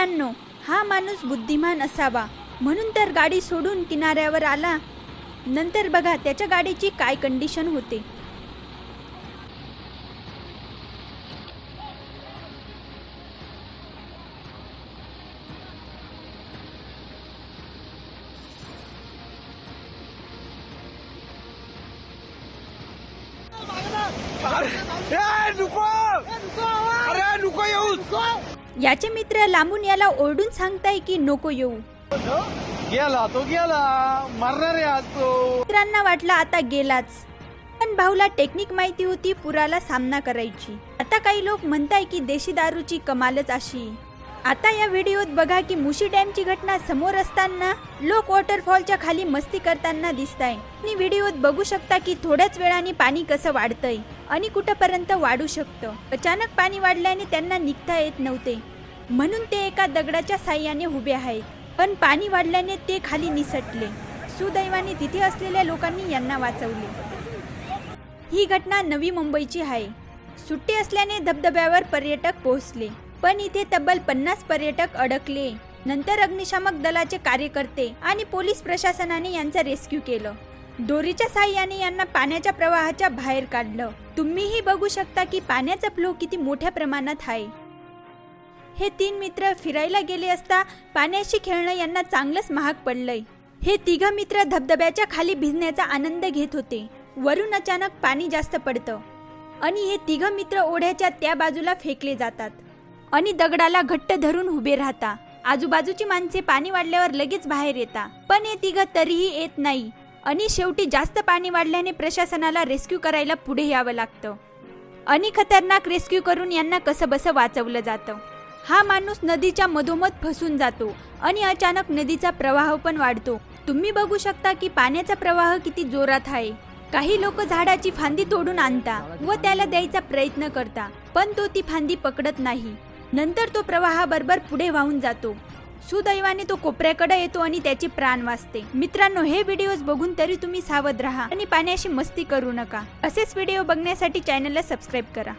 मित्रांनो हा माणूस बुद्धिमान असावा. म्हणून तर गाडी सोडून किनाऱ्यावर आला. नंतर बघा त्याच्या गाडीची काय कंडिशन होते. अरे नको! अरे नको येऊ याचे मित्र लांबून याला ओरडून सांगताय की नको येऊ. गेला तो गेला. मरणार आहे आज तो. मित्रांना वाटलं आता गेलाच. पण भाऊला टेक्निक माहिती होती पुराला सामना करायची. आता काही लोक म्हणताय की देशी दारूची कमालच अशी. आता या व्हिडिओत बघा की मुशी डॅमची घटना समोर असताना लोक वॉटरफॉलच्या खाली मस्ती करताना दिसताय. मी व्हिडिओत बघू शकता की थोड्याच वेळाने पाणी कसं वाढतंय आणि कुठपर्यंत वाढू शकतं. अचानक पाणी वाढल्याने त्यांना निघता येत नव्हते. म्हणून ते एका दगडाच्या साह्याने उभे आहेत. पण पाणी वाढल्याने ते खाली निसटले. सुदैवाने तिथे असलेल्या लोकांनी यांना वाचवले. ही घटना नवी मुंबईची आहे. सुट्टी असल्याने धबधब्यावर पर्यटक पोहोचले. पण इथे तब्बल पन्नास पर्यटक अडकले. नंतर अग्निशामक दलाचे कार्यकर्ते आणि पोलीस प्रशासनाने यांचा रेस्क्यू केलं. दोरीच्या साह्याने यांना पाण्याच्या प्रवाहाच्या बाहेर काढलं. तुम्हीही बघू शकता की पाण्याचा फ्लो किती मोठ्या प्रमाणात आहे. हे तीन मित्र फिरायला गेले असता पाण्याशी खेळणं यांना चांगलंच महाग पडलंय. हे तिघ मित्र धबधब्याच्या खाली भिजण्याचा आनंद घेत होते. वरून अचानक पाणी जास्त पडतं. आणि हे तिघ मित्र ओढ्याच्या त्या बाजूला फेकले जातात. आणि दगडाला घट्ट धरून उभे राहता. आजूबाजूची माणसे पाणी वाढल्यावर लगेच बाहेर येता. पण हे तिघ तरीही येत नाही. आणि शेवटी जास्त पाणी वाढल्याने प्रशासनाला रेस्क्यू करायला पुढे यावं लागतं. आणि खतरनाक रेस्क्यू करून यांना कसंबसं वाचवलं जातं. हा माणूस नदीच्या मधोमध फसून जातो आणि अचानक नदीचा प्रवाह पण वाढतो. तुम्ही बघू शकता की पाण्याचा प्रवाह किती जोरात आहे. काही लोक झाडाची फांदी तोडून आणता व त्याला द्यायचा प्रयत्न करता पण तो ती फांदी पकडत नाही. नंतर तो प्रवाहाबरोबर पुढे वाहून जातो. सुदैवाने तो कोपऱ्याकडे येतो आणि त्याचे प्राण वाचते. मित्रांनो हे व्हिडिओज बघून तरी तुम्ही सावध राहा आणि पाण्याशी मस्ती करू नका. असेच व्हिडिओ बघण्यासाठी चॅनलला सबस्क्राईब करा.